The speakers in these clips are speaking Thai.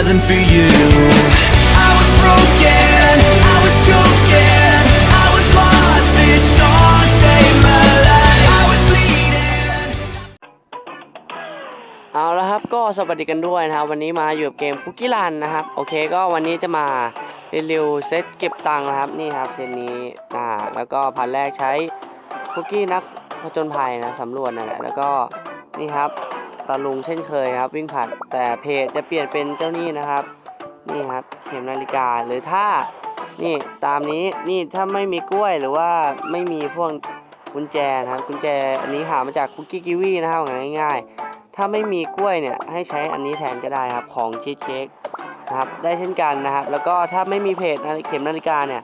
wasn't for you. I was broken, I was choking, I was lost. This song saved my life. I was bleeding. เอาละครับก็สวัสดีกันด้วยนะครับ วันนี้มาอยู่กับเกมคุกกี้รันนะครับ โอเคก็วันนี้จะมารีวิวเซตเก็บตังค์นะครับ นี่ครับเซตนี้อ่าแล้วก็พันแรกใช้คุกกี้นักผจญภัยนะสำรวจนั่นแหละแล้วก็นี่ครับ ตาลุงเช่นเคยครับ วิ่งผัดแต่เพจจะเปลี่ยนเป็นเจ้านี่นะครับ นี่ครับเข็มนาฬิกาหรือถ้านี่ตามนี้นี่ถ้าไม่มีกล้วยหรือว่าไม่มีพวกกุญแจนะครับกุญแจอันนี้หามาจากคุกกี้กิวีนะครับง่ายๆ ถ้าไม่มีกล้วยเนี่ยให้ใช้อันนี้แทนก็ได้ครับของชีสเค้กนะครับได้เช่นกันนะครับ แล้วก็ถ้าไม่มีเพจนาฬิเข็มนาฬิกาเนี่ย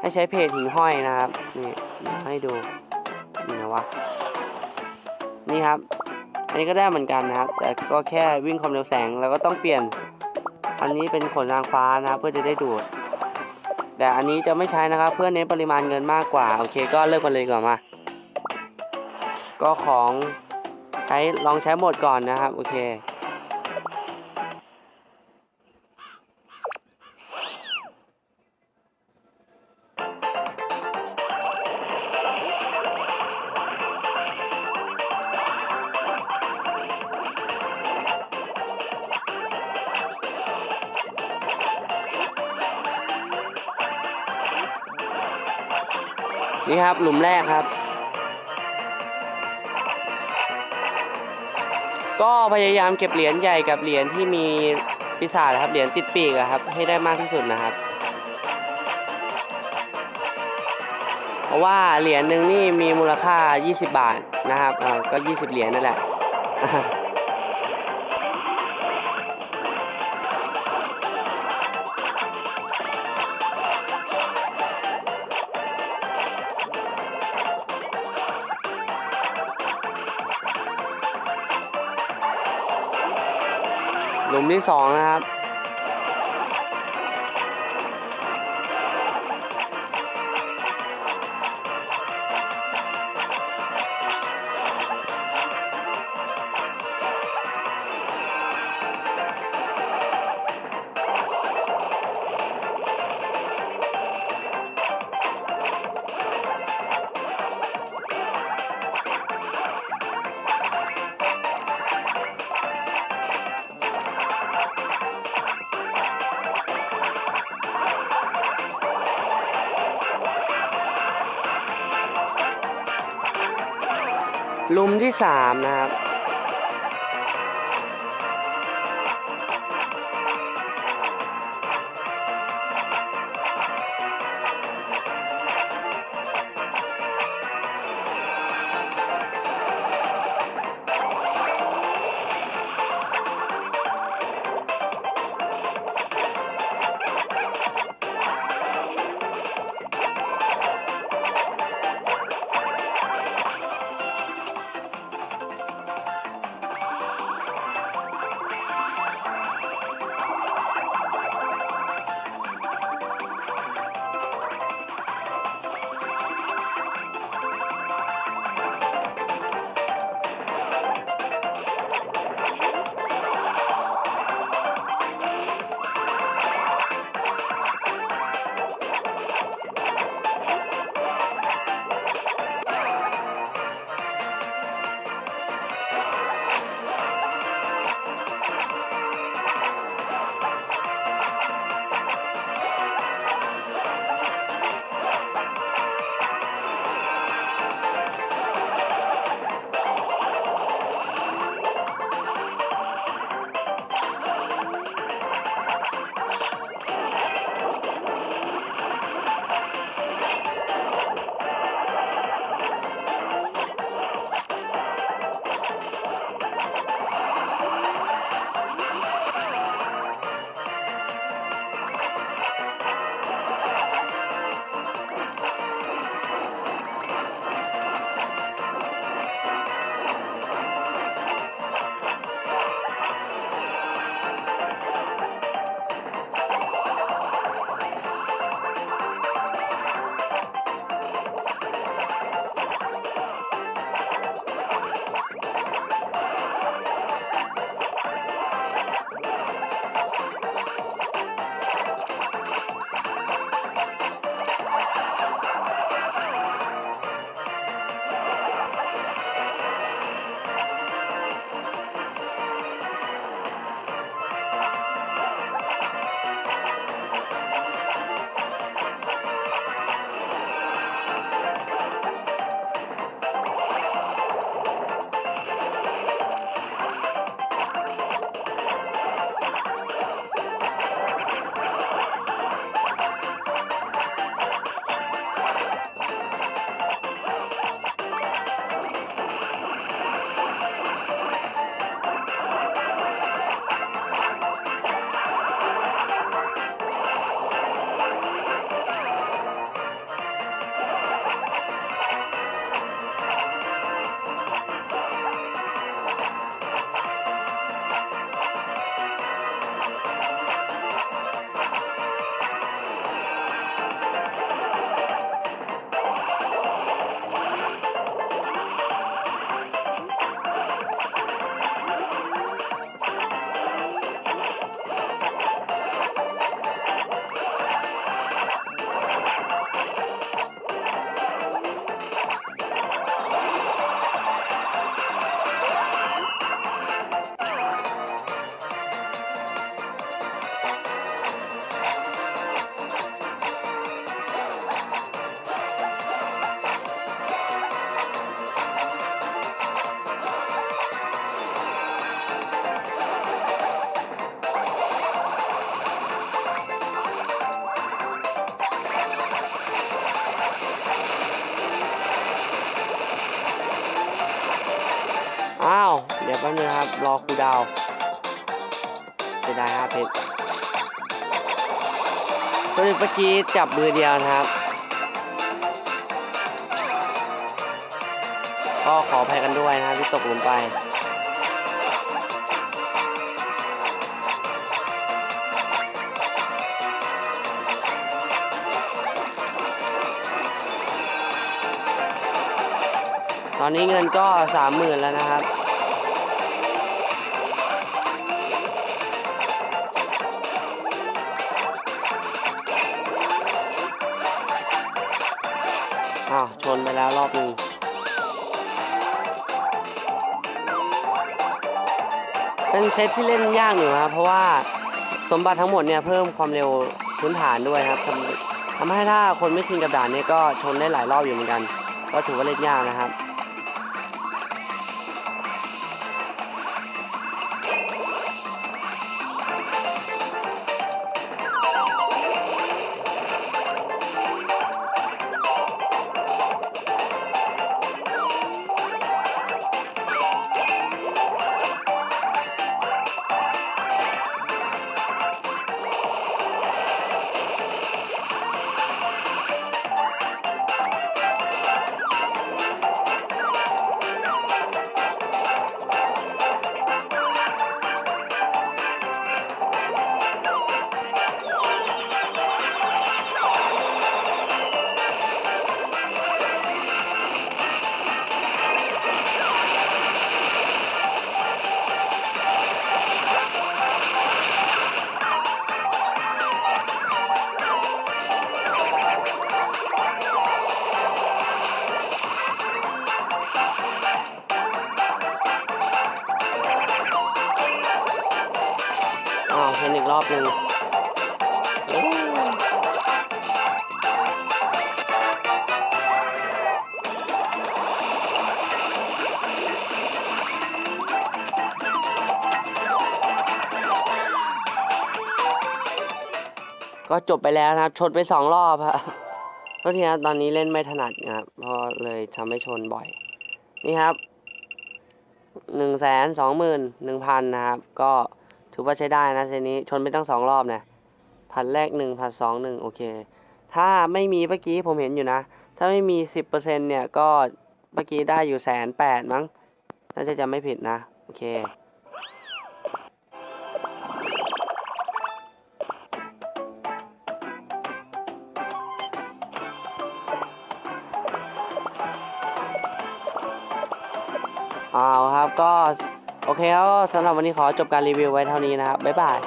ให้ใช้เพจหิ่งห้อยนะครับนี่ให้ดูนี่นะวะนี่ครับ อันนี้ก็ได้เหมือนกันนะครับ แต่ก็แค่วิ่งความเร็วแสงแล้วก็ต้องเปลี่ยน อันนี้เป็นขนนางฟ้านะครับเพื่อจะได้ดูด แต่อันนี้จะไม่ใช้นะครับ เพื่อเน้นปริมาณเงินมากกว่า โอเค ก็เลิกกันเลยก่อนมา ก็ของใช้ลองใช้หมดก่อนนะครับ โอเค นี่ครับหลุมแรกครับ ก็พยายามเก็บเหรียญใหญ่กับเหรียญที่มีปีศาจครับเหรียญติดปีกครับ ให้ได้มากที่สุดนะครับ เพราะว่าเหรียญหนึ่งนี่มีมูลค่า 20 บาทนะครับก็ 20 เหรียญนั่นแหละ หลุมที่สองนะครับ ลุมที่สามนะครับ อ้าว เดี๋ยวแป๊บนึงครับ รอครูดาวเสียดายครับเพชรตัวเมื่อกี้จับมือเดียวนะครับ ก็ขออภัยกันด้วยนะครับที่ตกลงไป ตอนนี้เงินก็สามหมื่นแล้วนะครับ อ้าว ชนไปแล้วรอบหนึงเป็นเซตที่เล่นยากอยู่ครับเพราะว่าสมบัติทั้งหมดเนี่ยเพิ่มความเร็วพื้นฐานด้วยครับทำทำให้ถ้าคนไม่ชินกับด่านเนี่ยก็ชนได้หลายรอบอยู่เหมือนกัน ก็ถือว่าเล่นยากนะครับ อบหนึ่งก็จบไปแล้วนะครับ ชนไปสองรอบครับเพราะทีนะตอนนี้เล่นไม่ถนัดนะครับเพราะเลยทำให้ชนบ่อย นี่ครับหนึ่งแสนสองหมื่นหนึ่งพันนะครับ ก็ ถือว่าใช้ได้นะเซตนี้ชนไปตั้งสองรอบเนี่ยพันแรกหนึ่งพันสองหนึ่งโอเค ถ้าไม่มีเมื่อกี้ผมเห็นอยู่นะ ถ้าไม่มีสิบเปอร์เซ็นเนี่ยก็เมื่อกี้ได้อยู่แสนแปดมั้งน่าจะจำไม่ผิดนะ โอเคเอาครับก็ โอเคครับสำหรับวันนี้ขอจบการรีวิวไว้เท่านี้นะครับ บ๊ายบาย